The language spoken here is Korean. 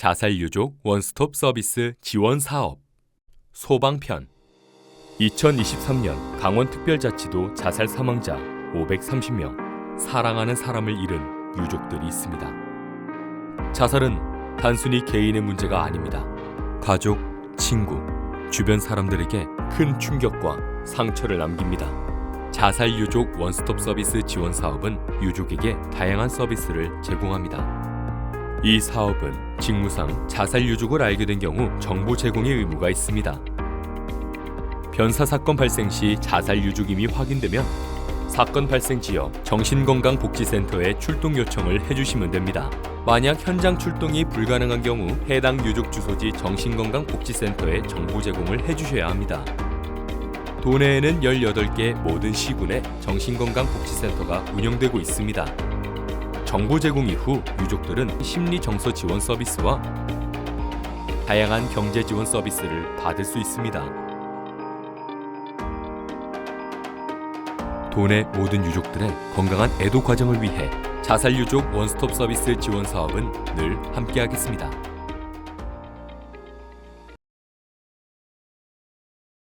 자살 유족 원스톱 서비스 지원 사업 소방편 2023년 강원특별자치도 자살 사망자 530명 사랑하는 사람을 잃은 유족들이 있습니다. 자살은 단순히 개인의 문제가 아닙니다. 가족, 친구, 주변 사람들에게 큰 충격과 상처를 남깁니다. 자살 유족 원스톱 서비스 지원 사업은 유족에게 다양한 서비스를 제공합니다. 이 사업은 직무상 자살 유족을 알게 된 경우 정보 제공의 의무가 있습니다. 변사 사건 발생 시 자살 유족임이 확인되면 사건 발생 지역 정신건강복지센터에 출동 요청을 해주시면 됩니다. 만약 현장 출동이 불가능한 경우 해당 유족 주소지 정신건강복지센터에 정보 제공을 해주셔야 합니다. 도내에는 18개 모든 시군에 정신건강복지센터가 운영되고 있습니다. 정보 제공 이후 유족들은 심리 정서 지원 서비스와 다양한 경제 지원 서비스를 받을 수 있습니다. 도내 모든 유족들의 건강한 애도 과정을 위해 자살 유족 원스톱 서비스 지원 사업은 늘 함께하겠습니다.